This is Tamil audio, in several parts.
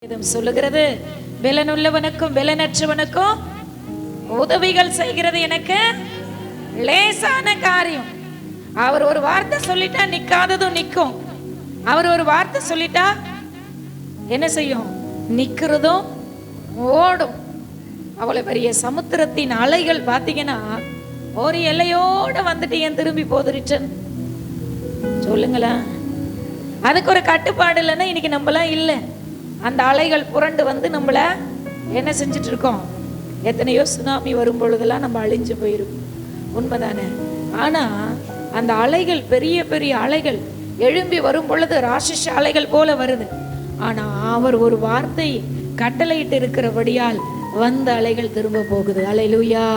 வேதம் சொல்லுகிறது பலனுள்ளவனுக்கும் பலனற்றவனுக்கும் உதவிகள் செய்கிறது எனக்கு. லேசான காரியம். அவர் ஒரு வார்த்தை சொல்லிட்டா நிக்காததும் நிக்கும். அவர் ஒரு வார்த்தை சொல்லிட்டா என்ன செய்யும்? நிக்கிறதும் ஓடும். அவ்வளவு பெரிய சமுத்திரத்தின் அலைகள் பார்த்தீங்கன்னா ஒரு எல்லையோட வந்துட்டு ஏன் திரும்பி போகுது ரிட்டன்? சொல்லுங்களேன். அதுக்கு ஒரு கட்டுப்பாடு இல்லைன்னா இன்னைக்கு நம்மளாம் இல்லை. அந்த அலைகள் புரண்டு வந்து நம்மள என்ன செஞ்சுட்டு இருக்கோம் எத்தனையோ சுனாமி வரும் பொழுதெல்லாம் நம்ம அழிஞ்சு போயிருக்கோம் உண்மைதானே? ஆனா அந்த அலைகள் பெரிய பெரிய அலைகள் எழும்பி வரும் பொழுது ராட்சச அலைகள் போல வருது. ஆனா அவர் ஒரு வார்த்தை கட்டளையிட்டு இருக்கிறபடியால் வந்த அலைகள் திரும்ப போகுது. அலையிலுயா.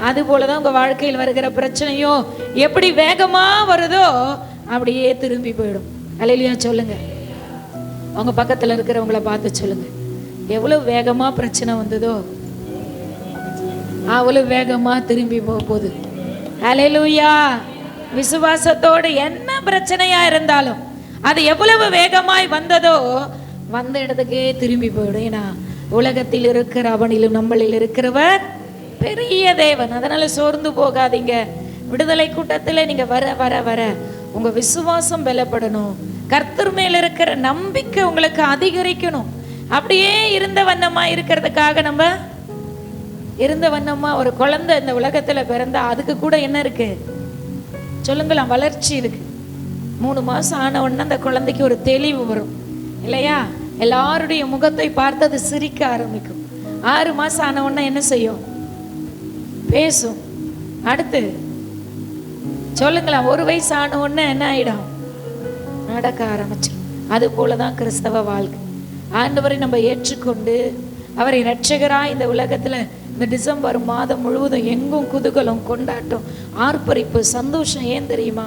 அது போலதான் உங்க வாழ்க்கையில் வருகிற பிரச்சனையோ எப்படி வேகமா வருதோ அப்படியே திரும்பி போயிடும். அலையிலுயா சொல்லுங்க. அவங்க பக்கத்துல இருக்கிறவங்கள பார்த்து சொல்லுங்க. எவ்வளவு வேகமா பிரச்சனை வந்ததோ அவ்வளவு வேகமா திரும்பி போக போகுது அலையிலுயா விசுவாசத்தோடு என்ன பிரச்சனையா இருந்தாலும் அது எவ்வளவு வேகமாய் வந்ததோ வந்த இடத்துக்கே திரும்பி போயிடும். ஏன்னா உலகத்தில் இருக்கிற அவனிலும் நம்மளில் இருக்கிறவர் பெரிய தேவன். அதனால சோர்ந்து போகாதீங்க. விடுதலை கூட்டத்தில் நீங்கள் வர வர வர. உங்கள் விசுவாசம் பலப்படணும். கர்த்தர் மேல இருக்கிற நம்பிக்கை உங்களுக்கு அதிகரிக்கணும். அப்படியே இருந்த வண்ணமா இருக்கிறதுக்காக நம்ம இருந்த வண்ணமா ஒரு குழந்தை இந்த உலகத்துல பிறந்தா அதுக்கு கூட என்ன இருக்கு? சொல்லுங்களேன் வளர்ச்சி இருக்கு. மூணு மாசம் ஆன உடனே அந்த குழந்தைக்கு ஒரு தெளிவு வரும். இல்லையா? எல்லாருடைய முகத்தை பார்த்து அது சிரிக்க ஆரம்பிக்கும். ஆறு மாசம் ஆன உடனே என்ன செய்யும்? பேசும். அடுத்து சொல்லுங்களேன் ஒரு வயசு ஆன உடனே என்ன ஆயிடும்? நடக்க ஆரம்பிச்சிடும் அது போல தான் கிறிஸ்தவ வாழ்க்கை. ஆண்டவரை நம்ம ஏற்றுக்கொண்டு அவரை இரட்சகராய் இந்த உலகத்துல இந்த டிசம்பர் மாதம் முழுவதும் எங்கும் குதூகலம் கொண்டாட்டம் ஆர்ப்பரிப்பு சந்தோஷம் ஏன் தெரியுமா?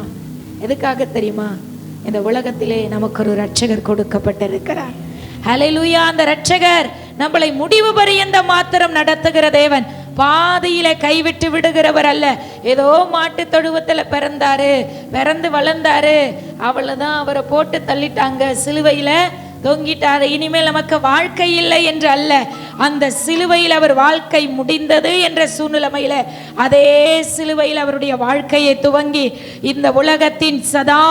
எதுக்காக தெரியுமா? இந்த உலகத்திலே நமக்கு ஒரு ரட்சகர் கொடுக்கப்பட்டிருக்கிறார். ஹalleluya அந்த ரட்சகர் நம்மளை முடிவு பரியந்த மாத்திரம் நடத்துகிற தேவன். பாதையில கைவிட்டு விடுகிறவர் அல்ல. ஏதோ மாட்டு தொழுவத்துல பிறந்தாரு பிறந்து வளர்ந்தாரு. அவ்வளவுதான் அவரை போட்டு தள்ளிட்டாங்க. சிலுவையில தொங்கிட்டாரு. இனிமேல் நமக்கு வாழ்க்கை இல்லை என்று அல்ல. அந்த சிலுவையில் அவர் வாழ்க்கை முடிந்தது என்ற சூழ்நிலைமையில அதே சிலுவையில் அவருடைய வாழ்க்கையை துவங்கி இந்த உலகத்தின் சதா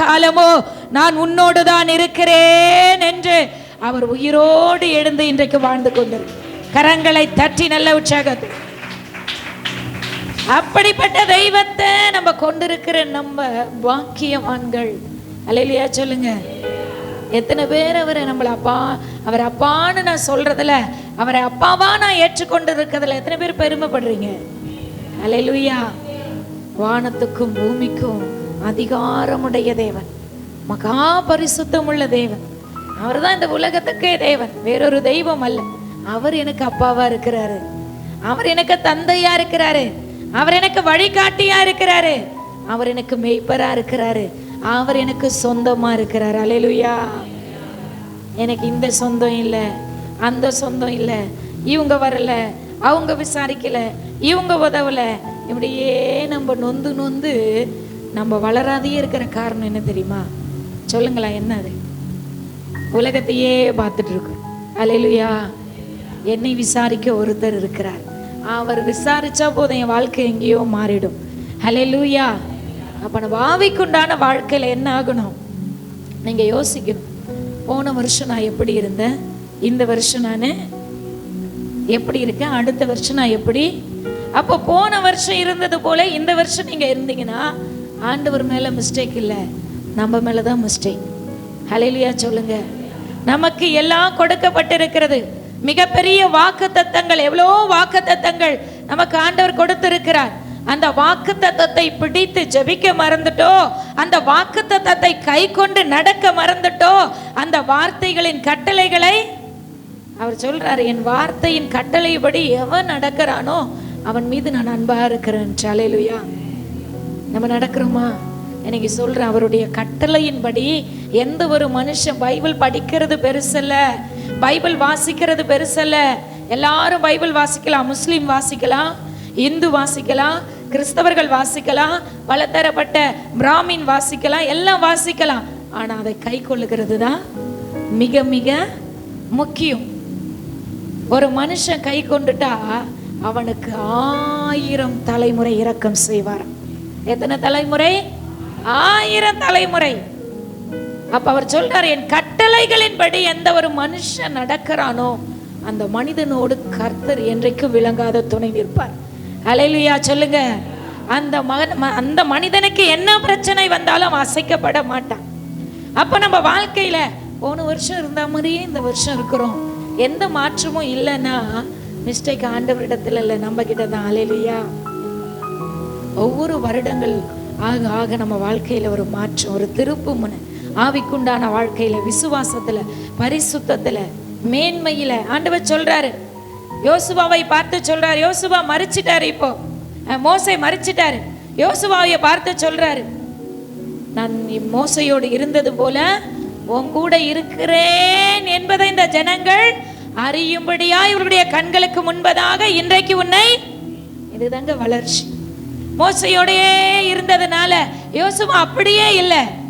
காலமோ நான் உன்னோடு தான் இருக்கிறேன் என்று அவர் உயிரோடு எழுந்து இன்றைக்கு வாழ்ந்து கொண்டிருக்கிறார். கரங்களை தட்டி நல்ல உற்சாகத்தை. அப்படிப்பட்ட தெய்வத்தை நம்ம கொண்டிருக்கிற நம்ம பாக்கியவான்கள். அலையிலையா சொல்லுங்க. எத்தனை பேர் அவரை நம்மளை அப்பா அவர் அப்பான்னு நான் சொல்றதுல அவரை அப்பாவா நான் ஏற்றுக்கொண்டு இருக்கிறதுல எத்தனை பேர் பெருமைப்படுறீங்க? அலையிலுயா வானத்துக்கும் பூமிக்கும் அதிகாரமுடைய தேவன். மகா பரிசுத்தம் உள்ள தேவன். அவர் தான் இந்த உலகத்துக்கே தேவன். வேறொரு தெய்வம் அல்ல. அவர் எனக்கு அப்பாவா இருக்கிறாரு. அவர் எனக்கு தந்தையா இருக்கிறாரு. அவர் எனக்கு வழிகாட்டியா இருக்கிறாரு. அவர் எனக்கு மெய்ப்பரா இருக்கிறாரு. அவர் எனக்கு சொந்தமா இருக்கிறாரு. அலையலுயா எனக்கு இந்த சொந்தம் இல்லை. அந்த சொந்தம் இல்லை. இவங்க வரல. அவங்க விசாரிக்கல. இவங்க உதவல. இப்படியே நம்ம நொந்து நொந்து நம்ம வளராதையே இருக்கிற காரணம் என்ன தெரியுமா? சொல்லுங்களா என்ன அது உலகத்தையே பார்த்துட்டு இருக்கோம். அலையலுயா என்னை விசாரிக்க ஒருத்தர் இருக்கிறார். அவர் விசாரிச்சா போதும் என் வாழ்க்கை எங்கேயோ மாறிடும். ஹalleluya அப்ப நம்ம ஆவிக்குண்டான வாழ்க்கையில என்ன ஆகணும்? நீங்க யோசிக்கணும். போன வருஷம் நான் எப்படி இருந்தேன்? இந்த வருஷம் நான் எப்படி இருக்கேன்? அடுத்த வருஷம் நான் எப்படி? அப்போ போன வருஷம் இருந்தது போல இந்த வருஷம் நீங்க இருந்தீங்கன்னா ஆண்டவர் மேல மிஸ்டேக் இல்லை. நம்ம மேலே தான் மிஸ்டேக் ஹalleluya சொல்லுங்க. நமக்கு எல்லாம் கொடுக்கப்பட்டிருக்கிறது. மிகப்பெரிய வாக்கு தத்தங்கள் எவ்வளோ வாக்கு தத்தங்கள் நமக்கு ஆண்டவர் கொடுத்திருக்கிறார். அந்த வாக்கு தத்தத்தை பிடித்து ஜெபிக்க மறந்துட்டோ அந்த வாக்கு தத்தத்தை கை கொண்டு நடக்க மறந்துட்டோ அந்த வார்த்தைகளின் கட்டளைகளை அவர் சொல்றாரு என் வார்த்தையின் கட்டளைப்படி எவன் நடக்கிறானோ அவன் மீது நான் அன்பா இருக்கிறேன். அலையிலுயா நம்ம நடக்கிறோமா? எனக்கு சொல்றேன் அவருடைய கட்டளையின்படி எந்த ஒரு மனுஷன் பைபிள் படிக்கிறது பெருசல்ல. பைபிள் வாசிக்கிறது பெருசல்ல. எல்லாரும் பைபிள் வாசிக்கலாம் முஸ்லீம் வாசிக்கலாம் இந்து வாசிக்கலாம் கிறிஸ்தவர்கள் வாசிக்கலாம் பலதரப்பட்ட பிராமின் வாசிக்கலாம் எல்லாம் வாசிக்கலாம். ஆனால் அதை கை கொள்ளுகிறது தான் மிக மிக முக்கியம். ஒரு மனுஷன் கை கொண்டுட்டா அவனுக்கு ஆயிரம் தலைமுறை இறக்கம் செய்வார் எத்தனை தலைமுறை? ஆயிரம் தலைமுறை. அப்ப அவர் சொல்றார் என் கட்டளைகளின்படி எந்த ஒரு மனுஷன் நடக்கிறானோ அந்த மனிதனோடு கர்த்தர் என்றைக்கும் விளங்காத துணை நிற்பார். அலையிலுயா சொல்லுங்க. அந்த மகன் ம- அந்த மனிதனுக்கு என்ன பிரச்சனை வந்தாலும் அசைக்கப்பட மாட்டான். அப்ப நம்ம வாழ்க்கையில போன வருஷம் இருந்த மாதிரியே இந்த வருஷம் இருக்கிறோம். எந்த மாற்றமும் இல்லைன்னா மிஸ்டேக் ஆண்டவரிடத்துல இல்லை நம்ம கிட்ட தான். அலையிலையா ஒவ்வொரு வருடங்கள் ஆக ஆக நம்ம வாழ்க்கையில ஒரு மாற்றம் ஒரு திருப்பு முனை. ஆவிக்குண்டான வாழ்க்கையில விசுவாசத்துல பரிசுத்தத்துல மேன்மையில. ஆண்டவர் சொல்றாரு. யோசுவாவை பார்த்து சொல்றாரு. யோசுவா மறிச்சிட்டாரு இப்போ. மோசை மறிச்சிட்டாரு யோசுவாவை பார்த்து சொல்றாரு. நான் மோசையோடு இருந்தது போல உன் கூட இருக்கிறேன் என்பதை இந்த ஜனங்கள் அறியும்படியா இவருடைய கண்களுக்கு முன்பதாக இன்றைக்கு உன்னை இதுதாங்க வளர்ச்சி. மோசையோடையே இருந்ததுனால யோசுவா அப்படியே இல்லை.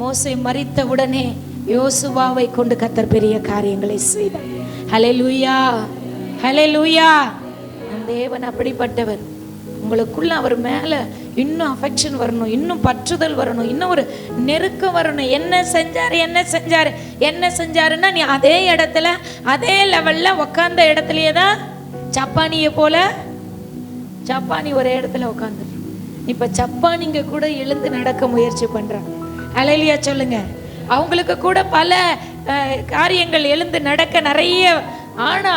மோசை மறித்த உடனே யோசுவாவை கொண்டு கத்தர் பெரிய காரியங்களை செய்தார். லூயா ஹalleluya நம் தேவன் அப்படிப்பட்டவர். உங்களுக்குள்ள அவர் மேல இன்னும் அஃபெக்ஷன் வரணும் இன்னும் பற்றுதல் வரணும் இன்னும் ஒரு நெருக்கம் வரணும். என்ன செஞ்சாரு என்ன செஞ்சாரு என்ன செஞ்சாருன்னா நீ அதே இடத்துல அதே லெவல்ல உக்காந்த இடத்துலயே தான் ஜப்பானியை போல சப்பானி ஒரே இடத்துல உட்காந்து இப்ப சப்பானிங்க கூட எழுந்து நடக்க முயற்சி பண்றாங்க. அலையிலியா சொல்லுங்க. அவங்களுக்கு கூட பல காரியங்கள் எழுந்து நடக்க நிறைய. ஆனா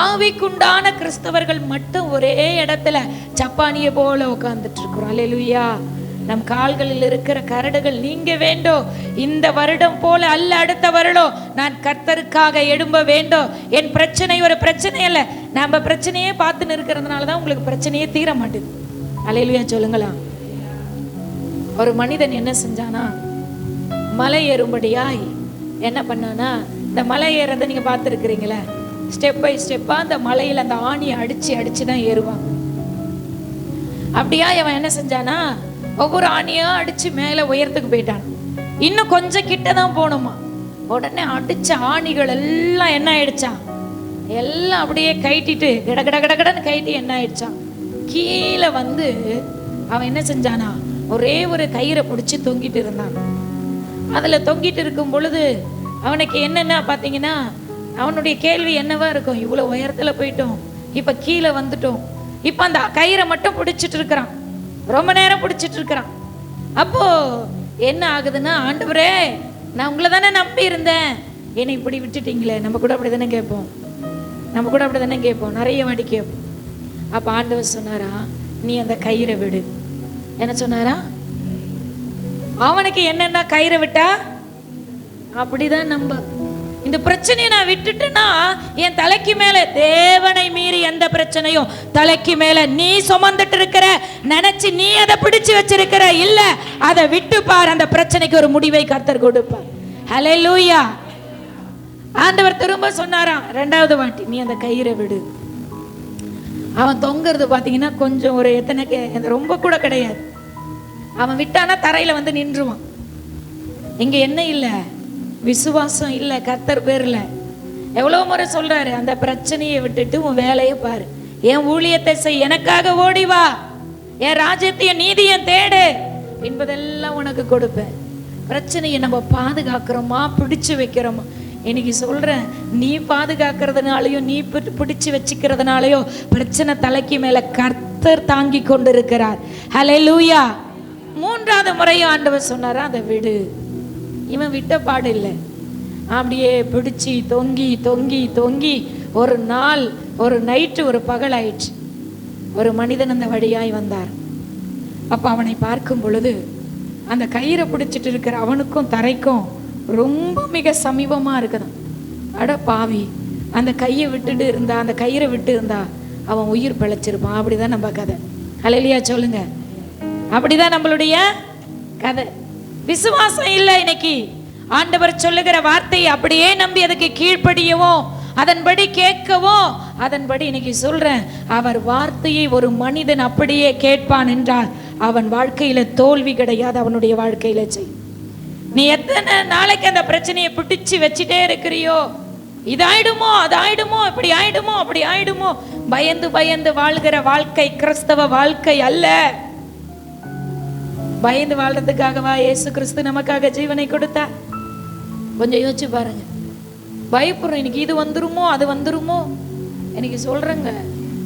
ஆவிக்குண்டான கிறிஸ்தவர்கள் மட்டும் ஒரே இடத்துல சப்பானியை போல உட்கார்ந்துட்டு இருக்கிறோம் அலையிலுயா. நம் கால்களில் இருக்கிற கரடுகள் நீங்க வேண்டும் இந்த வருடம் போல அல்ல அடுத்த வருடம் நான் கர்த்தருக்காக எழும்ப வேண்டும் என் பிரச்சனை ஒரு பிரச்சனை அல்ல. நம்ம பிரச்சனையே பார்த்துன்னு இருக்கிறதுனால தான் உங்களுக்கு பிரச்சனையே தீர மாட்டேது அலையிலுயா சொல்லுங்களா ஒரு மனிதன் என்ன செஞ்சானா மலை ஏறும்படியாய் என்ன பண்ணானா இந்த மலை ஏறதை நீங்க பார்த்துருக்கிறீங்களே ஸ்டெப் பை ஸ்டெப்பா அந்த மலையில அந்த ஆணியை அடிச்சு அடித்து தான் ஏறுவாங்க அப்படியா அவன் என்ன செஞ்சானா ஒவ்வொரு ஆணியாக அடிச்சு மேலே உயரத்துக்கு போயிட்டான். இன்னும் கொஞ்சம் கிட்ட தான் போகணுமா? உடனே அடிச்ச ஆணிகள் எல்லாம் என்ன ஆயிடுச்சான் எல்லாம் அப்படியே கைட்டிட்டு கிட கட கிட கடன்னு கைட்டி என்ன ஆயிடுச்சான் கீழே வந்து அவன் என்ன செஞ்சானா ஒரே ஒரு கயிறை பிடிச்சி தொங்கிட்டு இருந்தான். அதில் தொங்கிட்டு இருக்கும் பொழுது அவனுக்கு என்னென்ன பார்த்தீங்கன்னா அவனுடைய கேள்வி என்னவா இருக்கும்? இவ்வளோ உயரத்தில் போயிட்டோம். இப்போ கீழே வந்துட்டோம். இப்போ அந்த கயிறை மட்டும் பிடிச்சிட்டு இருக்கிறான். ரொம்ப நேரம் பிடிச்சிட்டு இருக்கிறான். அப்போ என்ன ஆகுதுன்னா ஆண்டவரே நான் உங்களை தானே நம்பி இருந்தேன். என்னை இப்படி விட்டுட்டீங்களே நம்ம கூட அப்படி தானே கேட்போம். நம்ம கூட அப்படி தானே கேட்போம். நிறைய வாட்டி கேட்போம். அப்போ ஆண்டவர் சொன்னாரா நீ அந்த கயிறை விடு. என்ன சொன்னாரா? அவனுக்கு என்னென்ன கயிறை விட்டா? அப்படிதான் நம்ப. இந்த பிரச்சனையை நான் விட்டுட்டேன்னா என் தலைக்கு மேல தேவனை மீறி எந்த பிரச்சனையும் தலைக்கு மேல நீ சுமந்துட்டு இருக்கிற நினைச்சு நீ அதை பிடிச்சு வச்சிருக்கிற இல்ல அதை விட்டு பார். அந்த பிரச்சனைக்கு ஒரு முடிவை கர்த்தர் கொடுப்பார். ஹலே லூயா ஆண்டவர் திரும்ப சொன்னாராம் ரெண்டாவது வாட்டி நீ அந்த கயிறை விடு. அவன் தொங்குறது பார்த்தீங்கன்னா கொஞ்சம் ஒரு எத்தனை கே- ரொம்ப கூட கிடையாது. அவன் விட்டானா தரையில வந்து நின்றுவான். இங்க என்ன இல்லை? விசுவாசம் இல்லை கர்த்தர் பேர்ல எவ்வளவு முறை சொல்றாரு அந்த பிரச்சனையை விட்டுட்டு உன் வேலையை பாரு. என் ஊழியத்தை செய் எனக்காக ஓடி வா. என் ராஜ்யத்தையும் நீதியை தேடு என்பதெல்லாம் உனக்கு கொடுப்பேன். பிரச்சனையை நம்ம பாதுகாக்கிறோமா பிடிச்சு வைக்கிறோமா? இன்னைக்கு சொல்றேன் நீ பாதுகாக்கிறதுனாலையோ நீ பிடிச்சி பிடிச்சு பிரச்சனை தலைக்கு மேல கர்த்தர் தாங்கி கொண்டிருக்கிறார். லூயா மூன்றாவது முறையும் ஆண்டவர் சொன்னாரா அதை விடு. இவன் விட்ட பாடு இல்லை. அப்படியே பிடிச்சி தொங்கி தொங்கி தொங்கி ஒரு நாள் ஒரு நைட்டு ஒரு பகல் ஆயிடுச்சு ஒரு மனிதன் அந்த வழியாய் வந்தார். அப்போ அவனை பார்க்கும் பொழுது அந்த கயிறை பிடிச்சிட்டு இருக்கிற அவனுக்கும் தரைக்கும் ரொம்ப மிக சமீபமா இருக்குது அட பாவி அந்த கையை விட்டுட்டு இருந்தா அந்த கயிறை விட்டு இருந்தா அவன் உயிர் பிழைச்சிருப்பான். அப்படிதான் நம்ம கதை. அலையிலியா சொல்லுங்க. அப்படிதான் நம்மளுடைய கதை. விசுவாசம் இல்லை இன்னைக்கு. ஆண்டவர் சொல்லுகிற வார்த்தையை அப்படியே நம்பி அதுக்கு கீழ்ப்படியவும் அதன்படி கேட்கவும் அதன்படி இன்னைக்கு சொல்றேன். அவர் வார்த்தையை ஒரு மனிதன் அப்படியே கேட்பான் என்றால் அவன் வாழ்க்கையில தோல்வி கிடையாது அவனுடைய வாழ்க்கையில செய். நீ எத்தனை நாளைக்கு அந்த பிரச்சனையை பிடிச்சு வச்சுட்டே இருக்கிறியோ? இதாயிடுமோ அதாயிடுமோ இப்படி ஆயிடுமோ அப்படி ஆயிடுமோ? பயந்து பயந்து வாழ்கிற வாழ்க்கை கிறிஸ்தவ வாழ்க்கை அல்ல. பயந்து வாழ்றதுக்காகவா இயேசு கிறிஸ்து நமக்காக ஜீவனை கொடுத்தா கொஞ்சம் யோசிச்சு பாருங்க. பயப்படுறோம். இன்னைக்கு இது வந்துருமோ அது வந்துருமோ? எனக்கு சொல்றேங்க.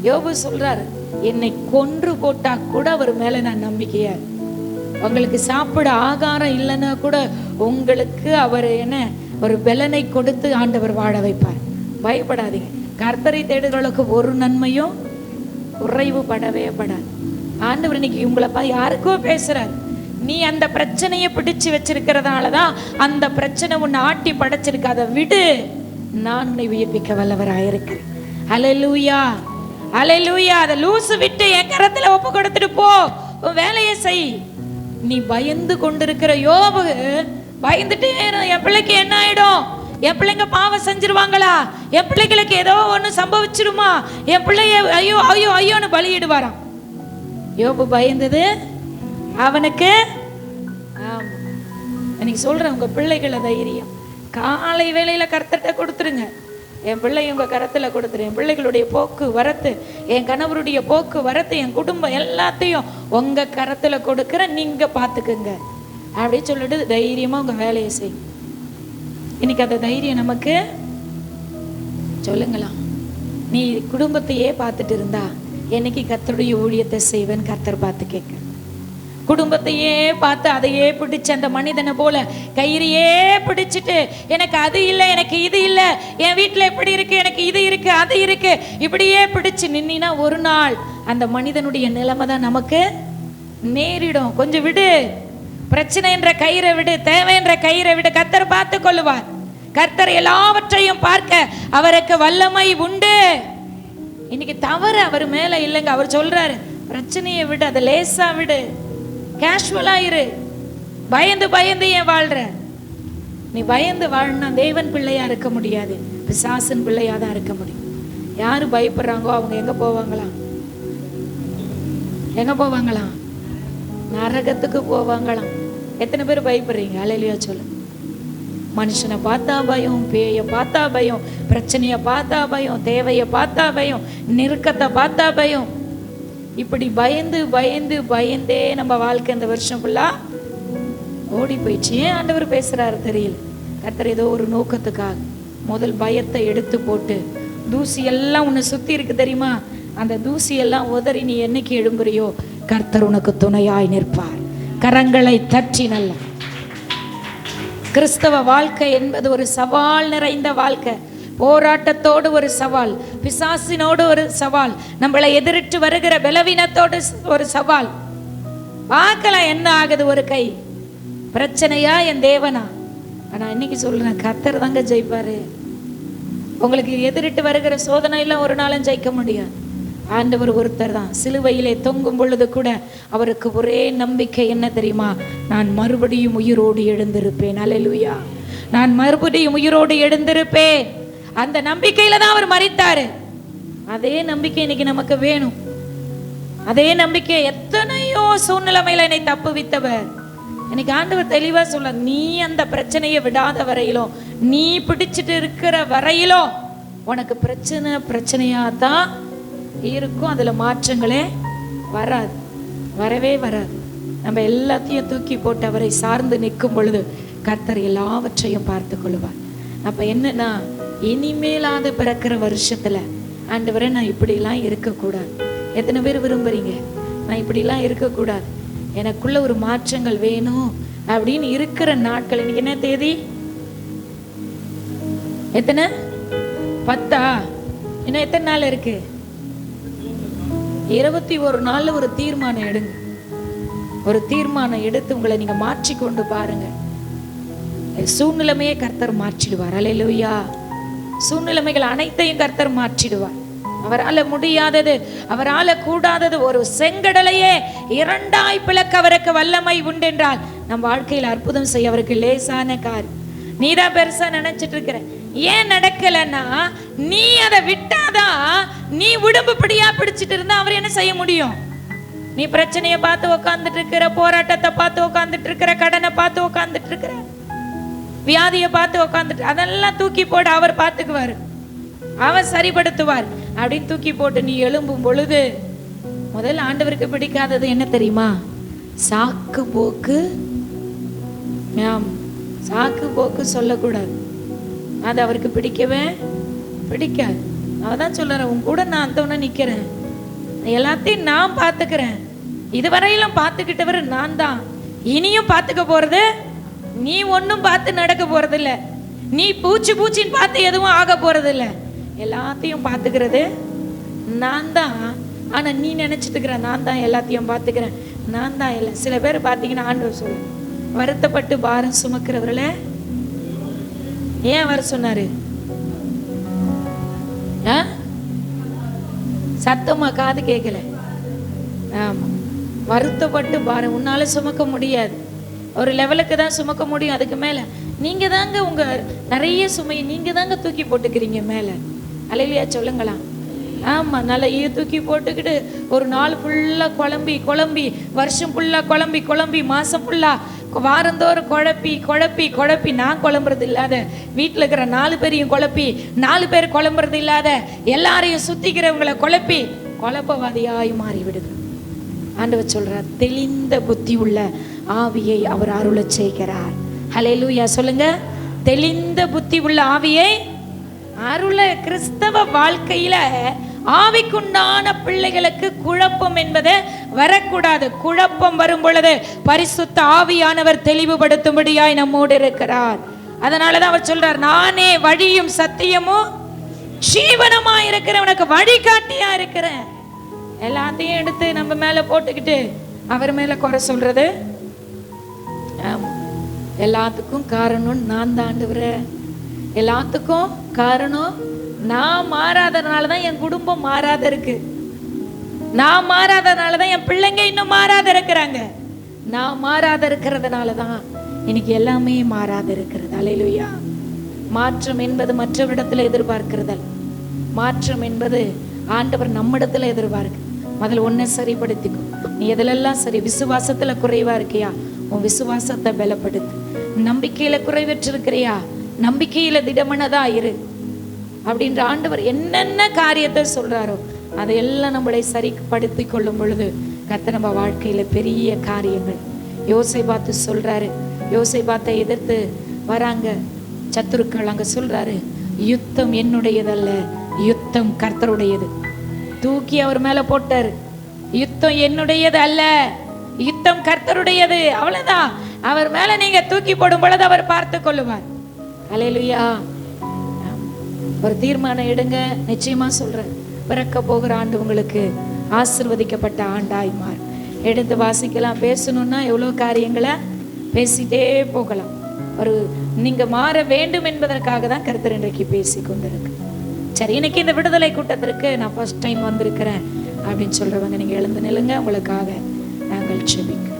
யோபு சொல்றாரு என்னை கொன்று போட்டா கூட அவர் மேல நான் நம்பிக்கையா உங்களுக்கு சாப்பிட ஆகாரம் இல்லைன்னா கூட உங்களுக்கு அவர் என்ன ஒரு பலனை கொடுத்து ஆண்டவர் வாழ வைப்பார். பயப்படாதீங்க. கர்த்தரை தேடுகளுக்கு ஒரு நன்மையும் குறைவு படவே படாது. ஆண்டவர் இன்னைக்கு உங்களை பார்த்து யாருக்கோ பேசுறாரு. நீ அந்த பிரச்சனையை பிடிச்சு வச்சிருக்கிறதால தான் அந்த பிரச்சனை உன்னை ஆட்டி படைச்சிருக்கு. அதை விடு. நான் உன்னை உயிர்ப்பிக்க வல்லவராயிருக்கிறேன் அலை லூயா அதை லூசு விட்டு என் கரத்துல ஒப்பு கொடுத்துட்டு போ. உன் வேலையை செய். நீ பயந்து கொண்டிருக்கிற யோபு பயந்துட்டே என் பிள்ளைக்கு என்ன ஆயிடும்? என் பிள்ளைங்க பாவம் செஞ்சிருவாங்களா? என் பிள்ளைகளுக்கு ஏதோ ஒன்று சம்பவிச்சிருமா? என் பிள்ளைய ஐயோ ஐயோ ஐயோன்னு பலியிடுவாராம். யோபு பயந்தது. அவனுக்கு ஆமா. இன்னைக்கு சொல்கிறேன் உங்க பிள்ளைகளை தைரியம். காலை வேளையில கர்த்தட்ட கொடுத்துருங்க. என் பிள்ளை உங்க கரத்துல கொடுத்துரு என் பிள்ளைகளுடைய போக்கு வரத்து என் கணவருடைய போக்கு வரத்து என் குடும்பம் எல்லாத்தையும் உங்க கரத்துல கொடுக்கிற நீங்க பாத்துக்குங்க. அப்படி சொல்லிட்டு தைரியமா உங்க வேலையை செய். இன்னைக்கு அந்த தைரியம் நமக்கு? சொல்லுங்களா நீ குடும்பத்தையே பார்த்துட்டு இருந்தா என்னைக்கு கத்தருடைய ஊழியத்தை செய்வேன் கர்த்தர் பார்த்து கேட்க குடும்பத்தையே பார்த்து அதையே பிடிச்சு அந்த மனிதனை போல கயிறையே பிடிச்சிட்டு எனக்கு அது இல்லை எனக்கு இது இல்லை என் வீட்டில் இப்படி இருக்கு எனக்கு இது இருக்கு அது இருக்கு இப்படியே பிடிச்சு நின்னா ஒரு நாள் அந்த மனிதனுடைய நிலைமை தான் நமக்கு நேரிடும். கொஞ்சம் விடு. பிரச்சனை என்ற கயிறை விடு தேவை என்ற கயிறை விடு. கத்தர் பார்த்து கொள்ளுவார். கர்த்தர் எல்லாவற்றையும் பார்க்க அவருக்கு வல்லமை உண்டு. இன்னைக்கு தவறு அவர் மேல இல்லைங்க. அவர் சொல்றாரு பிரச்சனையை விடு அதை லேசா விடு. கேஷுவலா இரு. பயந்து பயந்து ஏன் வாழ்ற? நீ பயந்து வாழ்னா தேவன் பிள்ளையா இருக்க முடியாது. பிசாசன் பிள்ளையா தான் இருக்க முடியும். யாரு பயப்படுறாங்கோ அவங்க எங்க போவாங்களாம் எங்க போவாங்களாம் நரகத்துக்கு போவாங்களாம் எத்தனை பேர் பயப்படுறீங்க? அலையிலையா சொல்லு. மனுஷனை பார்த்தா பயம் பேயை பார்த்தா பயம் பிரச்சனையை பார்த்தா பயம் தேவையை பார்த்தா பயம் நெருக்கத்தை பார்த்தா பயம். இப்படி பயந்து பயந்து பயந்தே நம்ம வாழ்க்கை இந்த வருஷம் ஃபுல்லா ஓடி போயிடுச்சு. ஏன் ஆண்டவர் பேசுறாரு தெரியல? கர்த்தர் ஏதோ ஒரு நோக்கத்துக்காக முதல் பயத்தை எடுத்து போட்டு தூசி எல்லாம் உன்னை சுத்தி இருக்கு தெரியுமா? அந்த தூசி எல்லாம் உதறி நீ என்னைக்கு எழும்புறியோ கர்த்தர் உனக்கு துணையாய் நிற்பார். கரங்களை தட்டி நல்லா. கிறிஸ்தவ வாழ்க்கை என்பது ஒரு சவால் நிறைந்த வாழ்க்கை. போராட்டத்தோடு ஒரு சவால் பிசாசினோடு ஒரு சவால் நம்மளை எதிரிட்டு வருகிற பலவீனத்தோடு ஒரு சவால். பார்க்கலாம் என்ன ஆகுது ஒரு கை. பிரச்சனையா என் தேவனா? ஆனா இன்னைக்கு சொல்றேன் கத்தர் தாங்க ஜெயிப்பாரு. உங்களுக்கு எதிரிட்டு வருகிற சோதனையெல்லாம் ஒரு நாளும் ஜெயிக்க முடியாது. ஆண்டவர் ஒருத்தர் தான். சிலுவையிலே தொங்கும் பொழுது கூட அவருக்கு ஒரே நம்பிக்கை என்ன தெரியுமா? நான் மறுபடியும் உயிரோடு எழுந்திருப்பேன். அல்லேலூயா நான் மறுபடியும் உயிரோடு எழுந்திருப்பேன். அந்த நம்பிக்கையில தான் அவர் மறித்தாரு அதே நம்பிக்கை இன்னைக்கு நமக்கு வேணும். அதே நம்பிக்கை எத்தனையோ சூழ்நிலைமையில என்னை தப்பு வித்தவர். எனக்கு ஆண்டவர் தெளிவா சொல்ல நீ அந்த பிரச்சனையை விடாத வரையிலும் நீ பிடிச்சிட்டு இருக்கிற வரையிலும் உனக்கு பிரச்சனை பிரச்சனையா தான் இருக்கும். அதுல மாற்றங்களே வராது. வரவே வராது. நம்ம எல்லாத்தையும் தூக்கி போட்டு அவரை சார்ந்து நிற்கும் பொழுது கர்த்தர் எல்லாவற்றையும் பார்த்து கொள்வார். அப்ப என்னன்னா இனிமேலாவது பிறக்கிற வருஷத்துல ஆண்டவரே நான் இப்படிலாம் இருக்கக்கூடாது. எத்தனை பேர் விரும்புறீங்க? நான் இப்படிலாம் இருக்கக்கூடாது. எனக்குள்ள ஒரு மாற்றங்கள் வேணும் அப்படின்னு இருக்கிற நாட்கள். இன்னைக்கு என்ன தேதி? எத்தனை? பத்தா? இன்னும் எத்தனை நாள் இருக்கு? இருபத்தி ஒரு நாள்ல ஒரு தீர்மானம் எடுங்க. ஒரு தீர்மானம் எடுத்து உங்களை நீங்க மாற்றி கொண்டு பாருங்க. சூழ்நிலைமையே கர்த்தர் மாற்றிடுவார். அலையிலுயா சூழ்நிலைமைகள் அனைத்தையும் கர்த்தர் மாற்றிடுவார். அவரால முடியாதது அவரால கூடாதது ஒரு செங்கடலையே இரண்டாய் பிளக்க அவருக்கு வல்லமை உண்டென்றால் நம் வாழ்க்கையில் அற்புதம் செய்ய அவருக்கு லேசான கார் நீதான் பெருசா நினைச்சிட்டு இருக்கிற ஏன் நடக்கலன்னா நீ அதை விட்டாதான் நீ உடம்புப்படியா பிடிச்சிட்டு இருந்தா அவர் என்ன செய்ய முடியும்? நீ பிரச்சனையை பார்த்து உக்காந்துட்டு இருக்கிற போராட்டத்தை பார்த்து உக்காந்துட்டு இருக்கிற கடனை பார்த்து உக்காந்துட்டு இருக்கிற. வியாதியை பார்த்து உட்காந்துட்டு அதெல்லாம் தூக்கி போட்டு அவர் பார்த்துக்குவார். அவர் சரிப்படுத்துவார். அப்படின்னு தூக்கி போட்டு நீ எழும்பும் பொழுது முதல்ல ஆண்டவருக்கு பிடிக்காதது என்ன தெரியுமா? சாக்கு போக்கு. ஆம் சாக்கு போக்கு சொல்லக்கூடாது. அது அவருக்கு பிடிக்கவே பிடிக்காது. அவதான் தான் சொல்லுறேன் உன் கூட நான் அந்தவன நிக்கிறேன். எல்லாத்தையும் நான் பார்த்துக்கிறேன். இதுவரையிலும் பார்த்துக்கிட்டவர் நான் தான். இனியும் பார்த்துக்க போறது நீ ஒன்றும் பார்த்து நடக்க போகிறதில்ல நீ பூச்சி பூச்சின்னு பார்த்து எதுவும் ஆக போகிறதில்ல எல்லாத்தையும் பார்த்துக்கிறது நான் தான். ஆனால் நீ நினைச்சிட்டு இருக்கிற நான் தான் எல்லாத்தையும் பார்த்துக்கிறேன். நான் தான் இல்லை. சில பேர் பார்த்தீங்கன்னா ஆண்டவர் சொல்லு வருத்தப்பட்டு பாரம் சுமக்கிறவர்களே. ஏன் வர சொன்னாரு? ஆ? சத்தமா காது கேட்கல. ஆமா. வருத்தப்பட்டு பாரம். உன்னால சுமக்க முடியாது. ஒரு லெவலுக்கு தான் சுமக்க முடியும் அதுக்கு மேல. நீங்க தாங்க உங்க நிறைய சுமையை நீங்க தாங்க தூக்கி போட்டுக்கிறீங்க மேல. அலையிலையா சொல்லுங்களா? ஆமா நல்லா தூக்கி போட்டுக்கிட்டு ஒரு நாள் ஃபுல்லா குழம்பி குழம்பி வருஷம் ஃபுல்லா குழம்பி குழம்பி மாசம் ஃபுல்லா வாரந்தோறும் குழப்பி குழப்பி குழப்பி. நான் குழம்புறது இல்லாத வீட்டில் இருக்கிற நாலு பேரையும் குழப்பி நாலு பேர் குழம்புறது இல்லாத எல்லாரையும் சுத்திக்கிறவங்களை குழப்பி குழப்பவாதியாய் மாறி விடுது ஆண்டவர் சொல்றார் தெளிந்த புத்தி உள்ள ஆவியை அவர் அருள செய்கிறார். லூயா சொல்லுங்க. தெளிந்த புத்தி உள்ள ஆவியை அருள கிறிஸ்தவ வாழ்க்கையில ஆவிக்குண்டான பிள்ளைகளுக்கு குழப்பம் என்பது வரக்கூடாது. குழப்பம் வரும் பொழுது பரிசுத்த ஆவியானவர் தெளிவுபடுத்தும்படியாய் நம்மோடு இருக்கிறார். அதனாலதான் அவர் சொல்றார் நானே வழியும் சத்தியமும் ஜீவனமா இருக்கிறேன். உனக்கு வழிகாட்டியா இருக்கிறேன். எல்லாத்தையும் எடுத்து நம்ம மேல போட்டுக்கிட்டு அவர் மேல குறை சொல்றது? எல்லாத்துக்கும் காரணம் நான் தான் எல்லாத்துக்கும் காரணம் நான் மாறாததுனால தான் என் குடும்பம் மாறாத இருக்கு. நான் மாறாததுனால தான் என் பிள்ளைங்க இன்னும் மாறாத இருக்கிறாங்க. நான் மாறாத இருக்கிறதுனால தான் இன்னைக்கு எல்லாமே மாறாத இருக்கிறது. அலையிலுயா. மாற்றம் என்பது மற்றவரிடத்துல எதிர்பார்க்கிறதல். மாற்றம் என்பது ஆண்டவர் நம்மிடத்துல எதிர்பார்க்கு முதல்ல ஒன்றை சரிப்படுத்திக்கும் நீ எதிலெல்லாம் சரி விசுவாசத்தில் குறைவாக இருக்கியா? உன் விசுவாசத்தை பலப்படுத்து. நம்பிக்கையில் குறைவற்றிருக்கிறியா? நம்பிக்கையில் திடமனதா இரு. அப்படின்ற ஆண்டவர் என்னென்ன காரியத்தை சொல்கிறாரோ அதையெல்லாம் நம்மளை சரிப்படுத்தி கொள்ளும் பொழுது கத்த நம்ம வாழ்க்கையில் பெரிய காரியங்கள். யோசை பார்த்து சொல்கிறாரு யோசை பார்த்த எதிர்த்து வராங்க சத்துருக்கள் அங்கே சொல்கிறாரு யுத்தம் என்னுடையதல்ல யுத்தம் கர்த்தருடையது. தூக்கி அவர் மேல போட்டாரு. யுத்தம் என்னுடையது அல்ல. யுத்தம் கர்த்தருடையது. அவ்வளவுதான். அவர் மேல நீங்க தூக்கி போடும் பொழுது அவர் பார்த்து கொள்ளுவார். அலையலுயா ஒரு தீர்மானம் எடுங்க. நிச்சயமா சொல்றேன். பிறக்க போகிற ஆண்டு உங்களுக்கு ஆசிர்வதிக்கப்பட்ட ஆண்டாய்மார் எடுத்து வாசிக்கலாம். பேசணும்னா எவ்வளோ காரியங்களை? பேசிட்டே போகலாம். ஒரு நீங்க மாற வேண்டும் என்பதற்காக தான் கருத்தர் இன்றைக்கு பேசி கொண்டிருக்கு சரி இன்னைக்கு இந்த விடுதலை கூட்டத்திற்கு நான் ஃபர்ஸ்ட் டைம் வந்திருக்கிறேன் அப்படின்னு சொல்றவங்க நீங்க எழுந்து நில்லுங்க. உங்களுக்காக நாங்கள் செபிக்கிறோம்.